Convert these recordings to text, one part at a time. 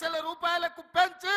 లక్షల రూపాయలకు పెంచి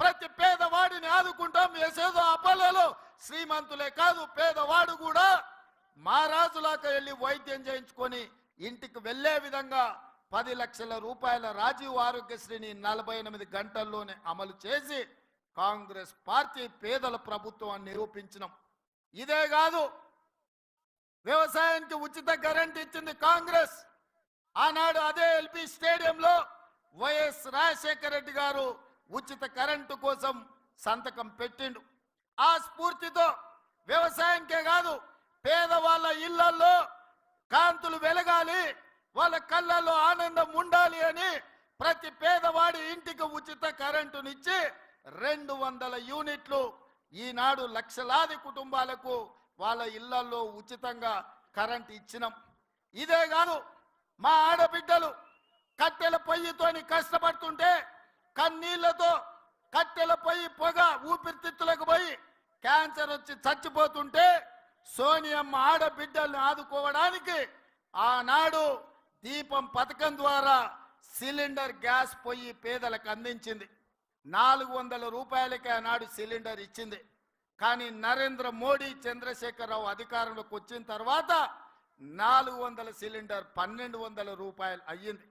ప్రతి పేదవాడిని ఆదుకుంటాం. ఏసేదో అపలలో శ్రీమంతులే కాదు పేదవాడు కూడా మహారాజులాగా వెళ్ళి వైద్యం చేయించుకొని ఇంటికి వెళ్ళే విధంగా పది లక్షల రూపాయల రాజీవ్ ఆరోగ్యశ్రీని నలభై ఎనిమిది గంటల్లోనే అమలు చేసి కాంగ్రెస్ పార్టీ పేదల ప్రభుత్వం నిరూపించినాం. ఇదే కాదు వ్యవసాయానికి ఉచిత కరెంట్ ఇచ్చింది కాంగ్రెస్. ఆనాడు అదే ఎల్పి స్టేడియంలో వైఎస్ రాజశేఖర రెడ్డి గారు ఉచిత కరెంటు కోసం సంతకం పెట్టిండు. ఆ స్ఫూర్తితో వ్యవసాయంకే కాదు పేదవాళ్ళ ఇళ్ళలో కాంతులు వెలగాలి వాళ్ళ కళ్ళల్లో ఆనందం ఉండాలి అని ప్రతి పేదవాడి ఇంటికి ఉచిత కరెంటునిచ్చి రెండు వందల యూనిట్లు ఈనాడు లక్షలాది కుటుంబాలకు వాళ్ళ ఇళ్ళలో ఉచితంగా కరెంట్ ఇచ్చినాం. ఇదే కాదు మా ఆడబిడ్డలు కట్టెల పొయ్యితోని కష్టపడుతుంటే కన్నీళ్ళతో కట్టెల పొయ్యి పొగ ఊపిరితిత్తులకు పోయి క్యాన్సర్ వచ్చి చచ్చిపోతుంటే సోనియమ్మ ఆడబిడ్డల్ని ఆదుకోవడానికి ఆనాడు దీపం పథకం ద్వారా సిలిండర్ గ్యాస్ పొయ్యి పేదలకు అందించింది. నాలుగు వందల రూపాయలకే ఆనాడు సిలిండర్ ఇచ్చింది. కానీ నరేంద్ర మోడీ చంద్రశేఖరరావు అధికారంలోకి వచ్చిన తర్వాత నాలుగు వందల సిలిండర్ పన్నెండు వందల రూపాయలు అయ్యింది.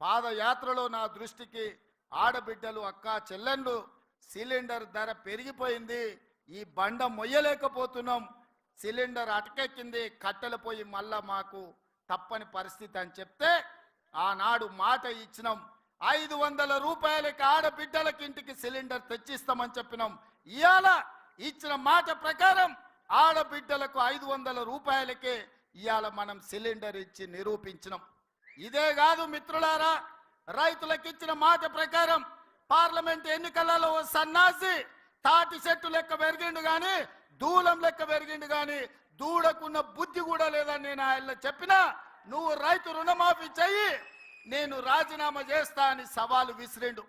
పాదయాత్రలో నా దృష్టికి ఆడబిడ్డలు అక్క చెల్లెండ్లు సిలిండర్ ధర పెరిగిపోయింది. ఈ బండ మొయ్యలేకపోతున్నాం. సిలిండర్ అటకెక్కింది. కట్టెలు పోయి మళ్ళా మాకు తప్పని పరిస్థితి అని చెప్తే ఆనాడు మాట ఇచ్చినాం. ఐదు వందల రూపాయలకి ఆడబిడ్డలకి ఇంటికి సిలిండర్ తెచ్చిస్తామని చెప్పినాం. ఇవాళ ఇచ్చిన మాట ప్రకారం ఆడబిడ్డలకు ఐదు వందల రూపాయలకే ఇవాళ మనం సిలిండర్ ఇచ్చి నిరూపించినాం. ఇదే కాదు మిత్రులారా రైతులకు ఇచ్చిన మాట ప్రకారం పార్లమెంట్ ఎన్నికలలో సన్నాసి తాటి చెట్టు లెక్క పెరిగిండు గాని దూలం లెక్క పెరిగిండు గాని దూడకున్న బుద్ధి కూడా లేదని నేను ఆయన చెప్పినా. నువ్వు రైతు రుణమాఫీ చెయ్యి నేను రాజీనామా చేస్తా అని సవాలు విసిరిండు.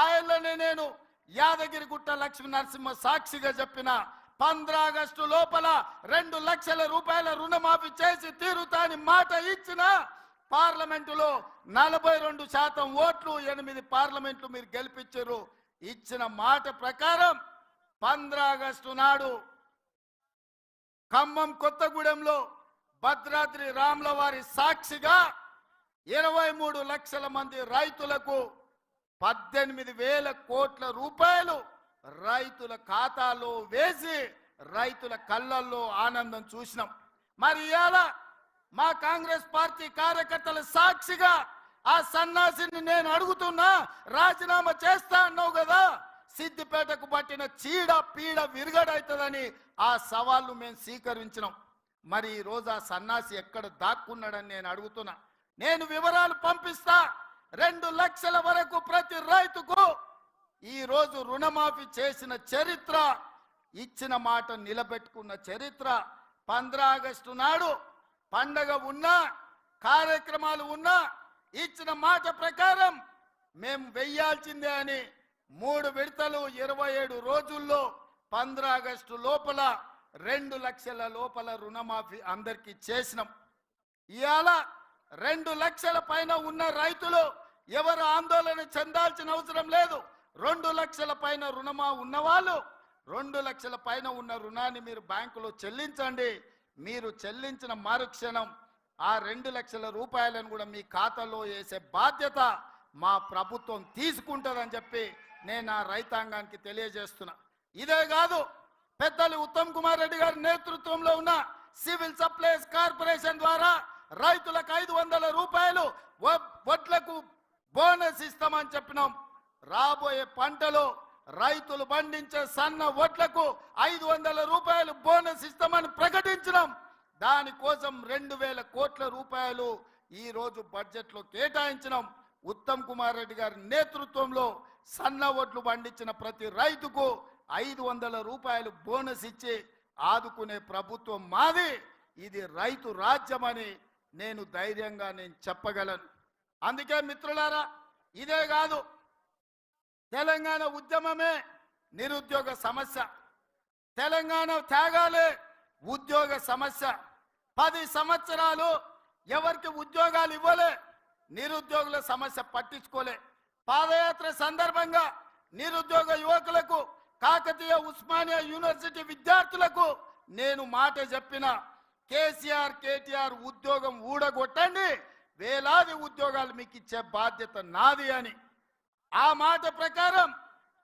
ఆయనలోనే నేను యాదగిరిగుట్ట లక్ష్మీ నరసింహ సాక్షిగా చెప్పిన పంద్ర ఆగస్టు లోపల రెండు లక్షల రూపాయల రుణమాఫీ చేసి తీరుతా అని మాట ఇచ్చిన పార్లమెంటులో నలభై రెండు శాతం ఓట్లు ఎనిమిది పార్లమెంట్లు మీరు గెలిపించారు. ఇచ్చిన మాట ప్రకారం పంద్రా ఆగస్టు నాడు ఖమ్మం కొత్తగూడెంలో భద్రాద్రి రాముల వారి సాక్షిగా ఇరవై మూడు లక్షల మంది రైతులకు పద్దెనిమిది వేల కోట్ల రూపాయలు రైతుల ఖాతాలో వేసి రైతుల కళ్ళల్లో ఆనందం చూసినాం. మరి ఇలా మా కాంగ్రెస్ పార్టీ కార్యకర్తల సాక్షిగా ఆ సన్నాసిని నేను అడుగుతున్నా రాజీనామా చేస్తా అన్నావు కదా సిద్దిపేటకు పట్టిన చీడ పీడ విరుగడవుతుందని ఆ సవాళ్ళు మేము స్వీకరించినాం. మరి ఈ ఆ సన్నాసి ఎక్కడ దాక్కున్నాడని నేను అడుగుతున్నా. నేను వివరాలు పంపిస్తా. రెండు లక్షల వరకు ప్రతి రైతుకు ఈరోజు రుణమాఫీ చేసిన చరిత్ర ఇచ్చిన మాట నిలబెట్టుకున్న చరిత్ర. పంద్ర ఆగస్టు నాడు పండగ ఉన్నా కార్యక్రమాలు ఉన్నా ఇచ్చిన మాట ప్రకారం మేము వెయ్యాల్సిందే అని మూడు విడతలు ఇరవై ఏడు రోజుల్లో పంద్ర ఆగస్టు లోపల రెండు లక్షల లోపల రుణమాఫీ అందరికీ చేసినాం. ఇవాళ రెండు లక్షల పైన ఉన్న రైతులు ఎవరు ఆందోళన చెందాల్సిన అవసరం లేదు. రెండు లక్షల పైన రుణమా ఉన్నవాళ్ళు రెండు లక్షల పైన ఉన్న రుణాన్ని మీరు బ్యాంకులో చెల్లించండి. మీరు చెల్లించిన మరుక్షణం ఆ రెండు లక్షల రూపాయలను కూడా మీ ఖాతాలో వేసే బాధ్యత మా ప్రభుత్వం తీసుకుంటుందని చెప్పి నేను ఆ రైతాంగానికి తెలియజేస్తున్నా. ఇదే కాదు పెద్దలు ఉత్తమ్ కుమార్ రెడ్డి గారి నేతృత్వంలో ఉన్న సివిల్ సప్లైస్ కార్పొరేషన్ ద్వారా రైతులకు ఐదు వందల రూపాయలు వడ్లకు బోనస్ ఇస్తామని చెప్పినాం. రాబోయే పంటలో రైతులు పండించే సన్న వడ్లకు ఐదు వందల రూపాయలు బోనస్ ఇస్తామని ప్రకటించినాం. దానికోసం రెండు వేల కోట్ల రూపాయలు ఈ రోజు బడ్జెట్లో కేటాయించినాం. ఉత్తమ్ కుమార్ రెడ్డి గారి నేతృత్వంలో సన్న ఓట్లు పండించిన ప్రతి రైతుకు ఐదు వందల రూపాయలు బోనస్ ఇచ్చి ఆదుకునే ప్రభుత్వం మాది. ఇది రైతు రాజ్యమని నేను ధైర్యంగా నేను చెప్పగలను. అందుకే మిత్రులారా ఇదే కాదు తెలంగాణ ఉద్యమమే నిరుద్యోగ సమస్య. తెలంగాణ త్యాగాలే ఉద్యోగ సమస్య. పది సంవత్సరాలు ఎవరికి ఉద్యోగాలు ఇవ్వలే నిరుద్యోగుల సమస్య పట్టించుకోలే. పాదయాత్ర సందర్భంగా నిరుద్యోగ యువకులకు కాకతీయ ఉస్మానియా యూనివర్సిటీ విద్యార్థులకు నేను మాట చెప్పిన కేసీఆర్ కేటీఆర్ ఉద్యోగం ఊడగొట్టండి వేలాది ఉద్యోగాలు మీకు ఇచ్చే బాధ్యత నాది అని. ఆ మాట ప్రకారం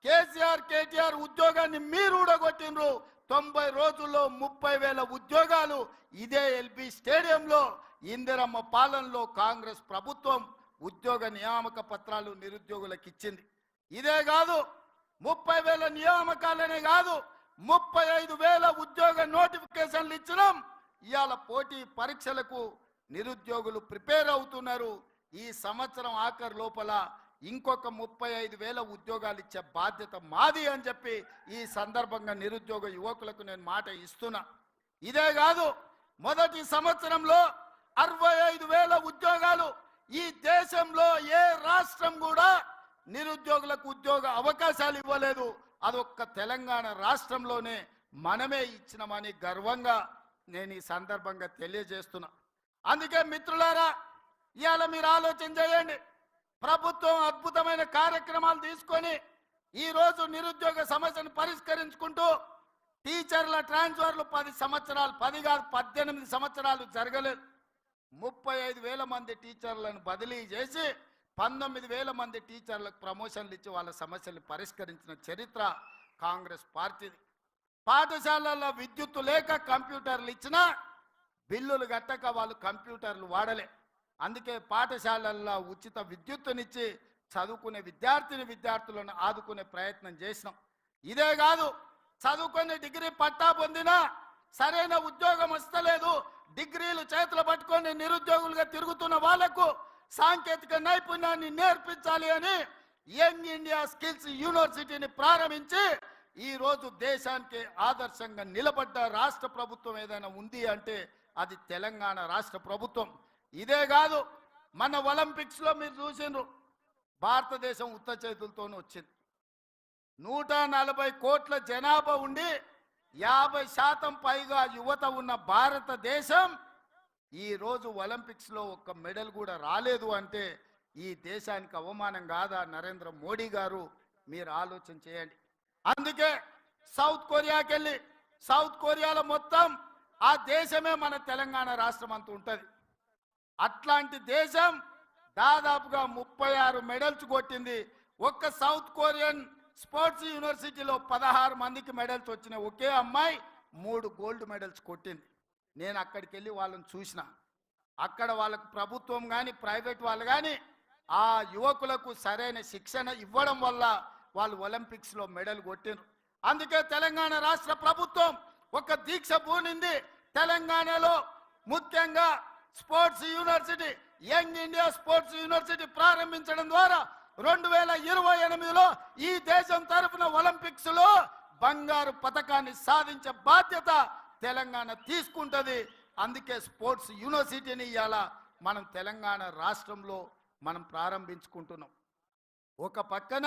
కేసీఆర్ కేటీఆర్ ఉద్యోగాన్ని మీరు ఊడగొట్టినరు తొంభై రోజుల్లో ముప్పై వేల ఉద్యోగాలు ఇదే ఎల్బి స్టేడియంలో ఇందిరమ్మ పాలనలో కాంగ్రెస్ ప్రభుత్వం ఉద్యోగ నియామక పత్రాలు నిరుద్యోగులకు ఇచ్చింది. ఇదే కాదు ముప్పై వేల నియామకాలనే కాదు ముప్పై ఐదు వేల ఉద్యోగ నోటిఫికేషన్లు ఇచ్చినాం. ఇవాళ పోటీ పరీక్షలకు నిరుద్యోగులు ప్రిపేర్ అవుతున్నారు. ఈ సంవత్సరం ఆఖరు లోపల ఇంకొక ముప్పై ఐదు వేల ఉద్యోగాలు ఇచ్చే బాధ్యత మాది అని చెప్పి ఈ సందర్భంగా నిరుద్యోగ యువకులకు నేను మాట ఇస్తున్నా. ఇదే కాదు మొదటి సంవత్సరంలో అరవై ఐదు వేల ఉద్యోగాలు ఈ దేశంలో ఏ రాష్ట్రం కూడా నిరుద్యోగులకు ఉద్యోగ అవకాశాలు ఇవ్వలేదు. అదొక్క తెలంగాణ రాష్ట్రంలోనే మనమే ఇచ్చినామని గర్వంగా నేను ఈ సందర్భంగా తెలియజేస్తున్నా. అందుకే మిత్రులారా ఇవాళ మీరు ఆలోచన చేయండి. ప్రభుత్వం అద్భుతమైన కార్యక్రమాలు తీసుకొని ఈరోజు నిరుద్యోగ సమస్యను పరిష్కరించుకుంటూ టీచర్ల ట్రాన్స్ఫర్లు పది సంవత్సరాలు పది కాదు పద్దెనిమిది సంవత్సరాలు జరగలేదు. ముప్పై ఐదు వేల మంది టీచర్లను బదిలీ చేసి పంతొమ్మిది వేల మంది టీచర్లకు ప్రమోషన్లు ఇచ్చి వాళ్ళ సమస్యలు పరిష్కరించిన చరిత్ర కాంగ్రెస్ పార్టీది. పాఠశాలల్లో విద్యుత్తు లేక కంప్యూటర్లు ఇచ్చినా బిల్లులు కట్టక వాళ్ళు కంప్యూటర్లు వాడలే. అందుకే పాఠశాలల్లో ఉచిత విద్యుత్తునిచ్చి చదువుకునే విద్యార్థిని విద్యార్థులను ఆదుకునే ప్రయత్నం చేసినాం. ఇదే కాదు చదువుకొని డిగ్రీ పట్టా పొందినా సరైన ఉద్యోగం వస్తలేదు. డిగ్రీలు చేతులు పట్టుకొని నిరుద్యోగులుగా తిరుగుతున్న వాళ్ళకు సాంకేతిక నైపుణ్యాన్ని నేర్పించాలి అని యంగ్ ఇండియా స్కిల్స్ యూనివర్సిటీని ప్రారంభించి ఈ రోజు దేశానికి ఆదర్శంగా నిలబడ్డ రాష్ట్ర ప్రభుత్వం ఏదైనా ఉంది అంటే అది తెలంగాణ రాష్ట్ర ప్రభుత్వం. ఇదే కాదు మన ఒలింపిక్స్లో మీరు చూసిండ్రు. భారతదేశం ఉత్త చేతులతోనే వచ్చింది. నూట నలభై కోట్ల జనాభా ఉండి యాభై శాతం పైగా యువత ఉన్న భారతదేశం ఈరోజు రోజు ఒలింపిక్స్లో ఒక్క మెడల్ కూడా రాలేదు అంటే ఈ దేశానికి అవమానం కాదా నరేంద్ర మోడీ గారు? మీరు ఆలోచన చేయండి. అందుకే సౌత్ కొరియాకి వెళ్ళి సౌత్ కొరియాలో మొత్తం ఆ దేశమే మన తెలంగాణ రాష్ట్రం అంత ఉంటుంది. అట్లాంటి దేశం దాదాపుగా ముప్పై ఆరు మెడల్స్ కొట్టింది. ఒక్క సౌత్ కొరియన్ స్పోర్ట్స్ యూనివర్సిటీలో పదహారు మందికి మెడల్స్ వచ్చినాయి ఒకే అమ్మాయి మూడు గోల్డ్ మెడల్స్ కొట్టింది. నేను అక్కడికి వెళ్ళి వాళ్ళని చూసిన. అక్కడ వాళ్ళకు ప్రభుత్వం కానీ ప్రైవేట్ వాళ్ళు కానీ ఆ యువకులకు సరైన శిక్షణ ఇవ్వడం వల్ల వాళ్ళు ఒలింపిక్స్లో మెడల్ కొట్టినారు అందుకే తెలంగాణ రాష్ట్ర ప్రభుత్వం ఒక దీక్ష పూనింది తెలంగాణలో ముఖ్యంగా sports university young India sports university ప్రారంభించడం ద్వారా రెండు వేల ఇరవై ఎనిమిదిలో ఈ దేశం తరఫున ఒలింపిక్స్లో బంగారు పథకాన్ని సాధించే బాధ్యత తెలంగాణ తీసుకుంటుంది. అందుకే స్పోర్ట్స్ యూనివర్సిటీని ఇవాళ మనం తెలంగాణ రాష్ట్రంలో మనం ప్రారంభించుకుంటున్నాం. ఒక పక్కన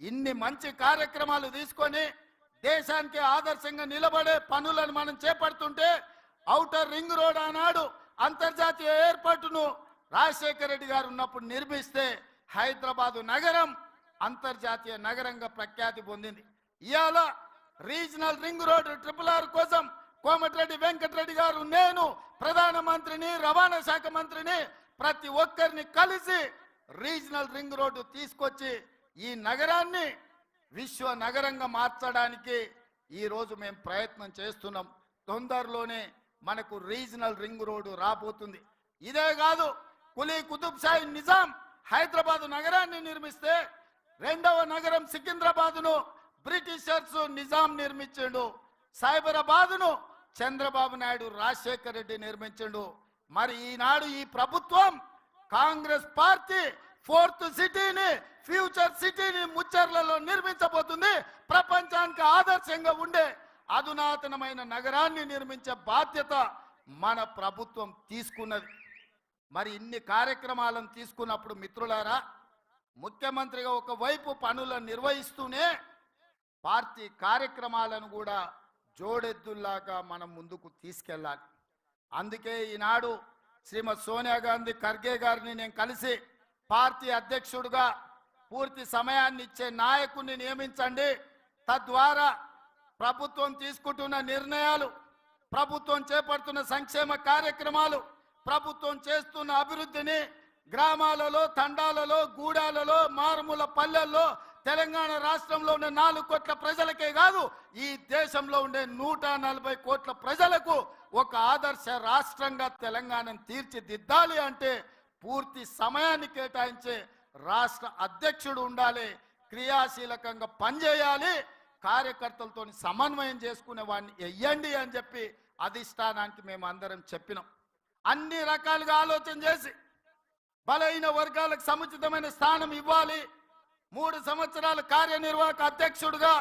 ఇన్ని మంచి కార్యక్రమాలు తీసుకొని దేశానికి ఆదర్శంగా నిలబడే పనులను మనం చేపడుతుంటే ఔటర్ రింగ్ రోడ్ ఆనాడు అంతర్జాతీయ ఏర్పాటును రాజశేఖర రెడ్డి గారు ఉన్నప్పుడు నిర్మిస్తే హైదరాబాదు నగరం అంతర్జాతీయ నగరంగా ప్రఖ్యాతి పొందింది. ఇవాళ regional ring road triple R కోసం కోమటిరెడ్డి వెంకటరెడ్డి గారు నేను ప్రధానమంత్రిని రవాణా శాఖ మంత్రిని ప్రతి ఒక్కరిని కలిసి రీజనల్ రింగ్ రోడ్డు తీసుకొచ్చి ఈ నగరాన్ని విశ్వ నగరంగా మార్చడానికి ఈ రోజు మేము ప్రయత్నం చేస్తున్నాం. తొందరలోనే మనకు రీజనల్ రింగ్ రోడ్డు రాబోతుంది. ఇదే కాదు కులీ కుతుబ్ షాహీ నిజాం హైదరాబాద్ నగరాన్ని నిర్మిస్తే రెండవ నగరం సికింద్రాబాద్ను బ్రిటిషర్స్ నిజాం నిర్మించిండు. సైబరాబాద్ను చంద్రబాబు నాయుడు రాజశేఖర్ రెడ్డి నిర్మించిండు. మరి ఈనాడు ఈ ప్రభుత్వం కాంగ్రెస్ పార్టీ ఫోర్త్ సిటీని ఫ్యూచర్ సిటీని ముచ్చర్లలో నిర్మించబోతుంది. ప్రపంచానికి ఆదర్శంగా ఉండే అధునాతనమైన నగరాన్ని నిర్మించే బాధ్యత మన ప్రభుత్వం తీసుకున్నది. మరి ఇన్ని కార్యక్రమాలను తీసుకున్నప్పుడు మిత్రులారా ముఖ్యమంత్రిగా ఒకవైపు పనులను నిర్వహిస్తూనే పార్టీ కార్యక్రమాలను కూడా జోడెద్దుల్లాగా మనం ముందుకు తీసుకెళ్ళాలి. అందుకే ఈనాడు శ్రీమతి సోనియా గాంధీ ఖర్గే గారిని నేను కలిసి పార్టీ అధ్యక్షుడుగా పూర్తి సమయాన్ని ఇచ్చే నాయకుడిని నియమించండి. తద్వారా ప్రభుత్వం తీసుకుంటున్న నిర్ణయాలు ప్రభుత్వం చేపడుతున్న సంక్షేమ కార్యక్రమాలు ప్రభుత్వం చేస్తున్న అభివృద్ధిని గ్రామాలలో తండాలలో గూడాలలో మారుమూల పల్లెల్లో తెలంగాణ రాష్ట్రంలో ఉండే నాలుగు కోట్ల ప్రజలకే కాదు ఈ దేశంలో ఉండే నూట నలభై కోట్ల ప్రజలకు ఒక ఆదర్శ రాష్ట్రంగా తెలంగాణను తీర్చిదిద్దాలి అంటే పూర్తి సమయాన్ని కేటాయించే రాష్ట్ర అధ్యక్షుడు ఉండాలి క్రియాశీలకంగా పనిచేయాలి. కార్యకర్తలతో సమన్వయం చేసుకునే వాడిని వెయ్యండి అని చెప్పి అధిష్టానానికి మేము అందరం చెప్పినాం. అన్ని రకాలుగా ఆలోచన చేసి బలైన వర్గాలకు సముచితమైన స్థానం ఇవ్వాలి. మూడు సంవత్సరాల కార్యనిర్వాహక అధ్యక్షుడుగా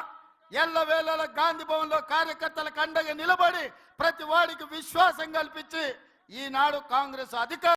ఎల్లవేళల గాంధీ భవన్లో కార్యకర్తలకు అండగా నిలబడి ప్రతి వాడికి విశ్వాసం కల్పించి ఈనాడు కాంగ్రెస్ అధికార